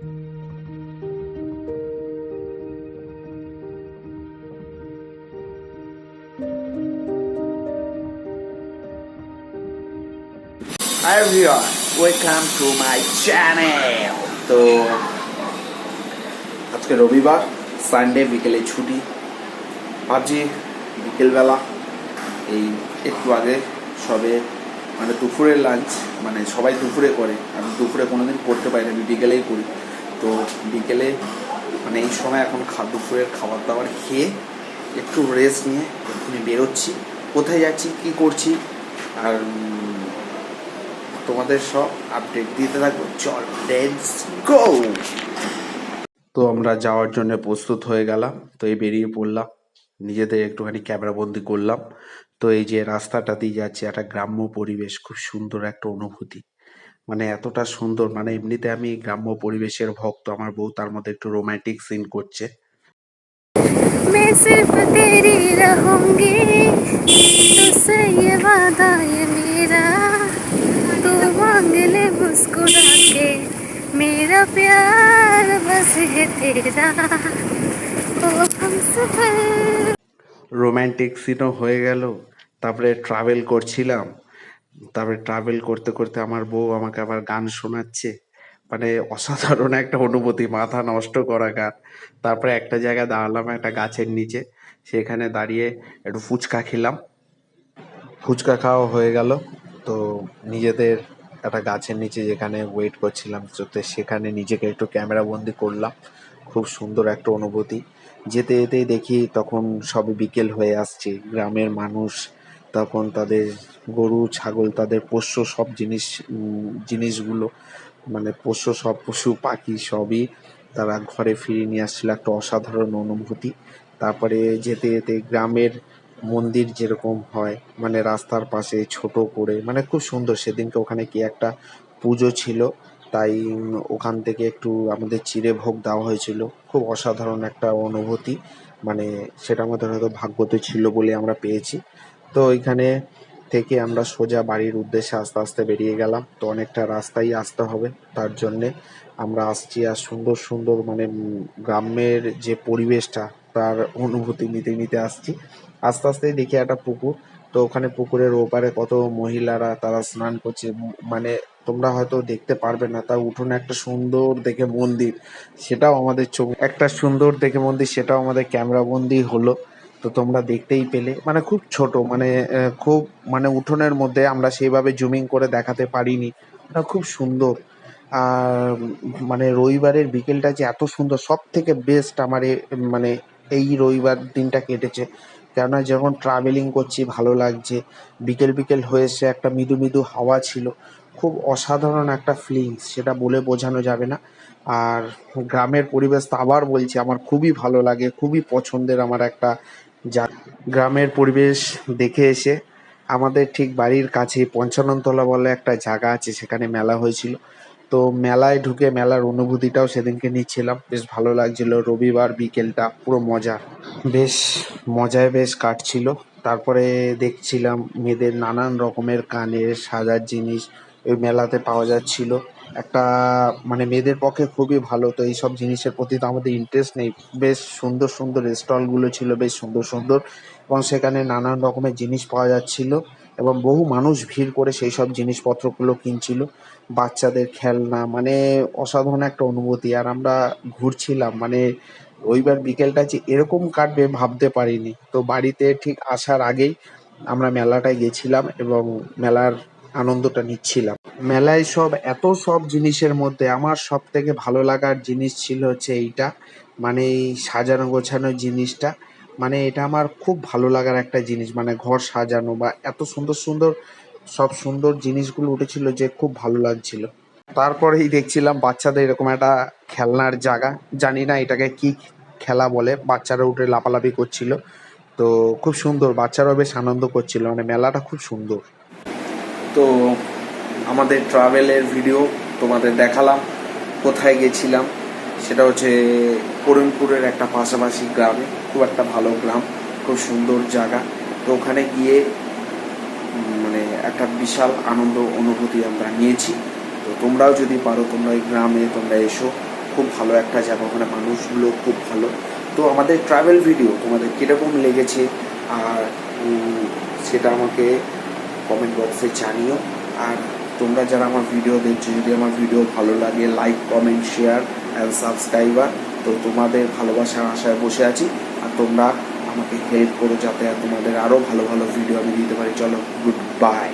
Hi everyone, welcome to my channel. তো আজকে রবিবার সানডে বিকেলে ছুটি। ভাবছি বিকেলবেলা এই একটু আগে সবে মানে দুপুরের লাঞ্চ মানে সবাই দুপুরে করে। আমি দুপুরে কোনোদিন করতে পারি না আমি বিকেলেই করি তো বিকেলে মানে এই সময় এখন খা দুপুরের খাবার দাবার খেয়ে একটু রেস্ট নিয়ে এক্ষুনি বেরোচ্ছি। কোথায় যাচ্ছি, কি করছি, আর তোমাদের সব আপডেট দিতে থাকব। চল লেটস গো তো আমরা যাওয়ার জন্য প্রস্তুত হয়ে গেলাম, তো এই বেরিয়ে পড়লাম। নিজেদের একটুখানি ক্যামেরা বন্দি করলাম। তো এই যে রাস্তাটা দিয়ে যাচ্ছে, একটা গ্রাম্য পরিবেশ, খুব সুন্দর একটা অনুভূতি। মানে এতটা সুন্দর মানে এমনিতে আমি গ্রাম্য পরিবেশের ভক্ত আমার বউ তার মধ্যে একটু রোমান্টিক সিন করছে मैं सिर्फ तेरी रहूंगी तुझसे ये वादा ये मेरा तू मांग ले मुस्कुरा के मेरा प्यार बस है तेरा ओ हम सफर রোমান্টিক সিনও হয়ে গেল তারপরে ট্রাভেল করছিলাম তারপরে ট্রাভেল করতে করতে আমার বউ আমাকে আবার গান শোনাচ্ছে। মানে অসাধারণ একটা অনুভূতি, মাথা নষ্ট করা গান। তারপরে একটা জায়গায় দাঁড়ালাম একটা গাছের নিচে। সেখানে দাঁড়িয়ে একটু ফুচকা খেলাম। ফুচকা খাওয়া হয়ে গেল। তো নিজেদের একটা গাছের নিচে যেখানে ওয়েট করছিলাম, তো সেখানে নিজেকে একটু ক্যামেরা বন্দি করলাম। খুব সুন্দর একটা অনুভূতি। যেতে, যেতেই দেখি তখন সবে বিকেল হয়ে আসছে। গ্রামের মানুষ তখন তাদের গরু, ছাগল, তাদের পোষ্য সব জিনিস জিনিসগুলো মানে পোষ্য সব পশু, পাখি সবই তারা ঘরে ফিরিয়ে নিয়ে আসছিল একটা অসাধারণ অনুভূতি। তারপরে যেতে যেতে গ্রামের মন্দির যেরকম হয় মানে রাস্তার পাশে ছোট করে মানে খুব সুন্দর। সেদিনকে ওখানে কি একটা পুজো ছিল, তাই ওখান থেকে একটু আমাদের চিড়ে ভোগ দেওয়া হয়েছিল। খুব অসাধারণ একটা অনুভূতি মানে সেটা আমাদের হয়তো ভাগ্যতে ছিল বলে আমরা পেয়েছি। তো ওইখানে থেকে আমরা সোজা বাড়ির উদ্দেশ্যে আস্তে আস্তে বেরিয়ে গেলাম। তো অনেকটা রাস্তাই আসতে হবে, তার জন্যে আমরা আসছি আর সুন্দর সুন্দর মানে গ্রামের যে পরিবেশটা, তার অনুভূতি নিতে নিতে আসছি। আস্তে আস্তেই দেখি একটা পুকুর, তো ওখানে পুকুরের ওপারে কত মহিলারা, তারা স্নান করছে। মানে তোমরা হয়তো দেখতে পারবে না, তার উঠোনে একটা সুন্দর দেখে মন্দির, সেটাও আমাদের চোখ একটা সুন্দর দেখে মন্দির, সেটাও আমাদের ক্যামেরা বন্দি হলো। তো তোমরা দেখতেই পেলে। মানে খুব ছোট মানে খুব মানে উঠোনের মধ্যে আমরা সেইভাবে জুমিং করে দেখাতে পারিনি। ওটা খুব সুন্দর। আর মানে রবিবারের বিকেলটা যে এত সুন্দর সব থেকে বেস্ট আমার মানে এই রবিবার দিনটা কেটেছে। কেননা যখন ট্রাভেলিং করছি, ভালো লাগছে। বিকেল বিকেল হয়েছে একটা মৃদু মৃদু হাওয়া ছিল। খুব অসাধারণ একটা ফিলিংস সেটা বলে বোঝানো যাবে না। আর গ্রামের পরিবেশ তো আবার বলছি, আমার খুবই ভালো লাগে, খুবই পছন্দের আমার একটা যা গ্রামের পরিবেশ দেখে এসে আমাদের ঠিক বাড়ির কাছে পঞ্চাননতলা বলে একটা জায়গা আছে, সেখানে মেলা হয়েছিল। তো মেলায় ঢুকে মেলার অনুভূতিটাও সেদিনকে নিচ্ছিলাম। বেশ ভালো লাগছিল। রবিবার বিকেলটা পুরো মজা। বেশ মজায় বেশ কাটছিল। তারপরে দেখছিলাম মেয়েদের নানান রকমের কানের সাজার জিনিস ওই মেলাতে পাওয়া যাচ্ছিল। একটা মানে মেয়েদের পক্ষে খুবই ভালো। তো এইসব জিনিসের প্রতি তো আমাদের ইন্টারেস্ট নেই। বেশ সুন্দর সুন্দর স্টলগুলো ছিল, বেশ সুন্দর সুন্দর। এবং সেখানে নানান রকমের জিনিস পাওয়া যাচ্ছিল এবং বহু মানুষ ভিড় করে সেই সব জিনিসপত্রগুলো কিনছিল। বাচ্চাদের খেলনা মানে অসাধারণ একটা অনুভূতি। আর আমরা ঘুরছিলাম মানে রবিবার বিকেলটা যে এরকম কাটবে ভাবতে পারিনি। তো বাড়িতে ঠিক আসার আগেই আমরা মেলাটায় গেছিলাম এবং মেলার আনন্দটা নিচ্ছিলাম। মেলায় সব, এত সব জিনিসের মধ্যে আমার সব থেকে ভালো লাগার জিনিস ছিল হচ্ছে এইটা মানে এই সাজানো গোছানো জিনিসটা। মানে এটা আমার খুব ভালো লাগার একটা জিনিস মানে ঘর সাজানো বা এত সুন্দর সুন্দর সব সুন্দর জিনিসগুলো উঠেছিল যে খুব ভালো লাগছিল। তারপরেই দেখছিলাম বাচ্চাদের এরকম একটা খেলনার জায়গা, জানি না এটাকে কি খেলা বলে, বাচ্চারা উঠে লাফালাফি করছিল। তো খুব সুন্দর, বাচ্চারাও বেশ আনন্দ করছিল মানে মেলাটা খুব সুন্দর। তো আমাদের ট্রাভেলের ভিডিও তোমাদের দেখালাম, কোথায় গেছিলাম, সেটা হচ্ছে করিমপুরের একটা পাশাপাশি গ্রামে, খুব একটা ভালো গ্রাম, খুব সুন্দর জায়গা। তো ওখানে গিয়ে মানে একটা বিশাল আনন্দ অনুভূতি আমরা নিয়েছি। তো তোমরাও যদি পারো, তোমরা এই গ্রামে, তোমরা এসো, খুব ভালো একটা জায়গা, ওখানে মানুষগুলো খুব ভালো। তো আমাদের ট্রাভেল ভিডিও তোমাদের কীরকম লেগেছে, আর সেটা আমাকে কমেন্ট বক্সে জানিও। আর তোমরা যারা আমার ভিডিও দেখছ, যদি আমার ভিডিও ভালো লাগে like comment share and subscriber তো তোমাদের ভালোবাসার আশায় বসে আছি। আর তোমরা আমাকে হেল্প করো যাতে তোমাদের আরও ভালো ভালো ভিডিও আমি দিতে পারি। চলো গুড বাই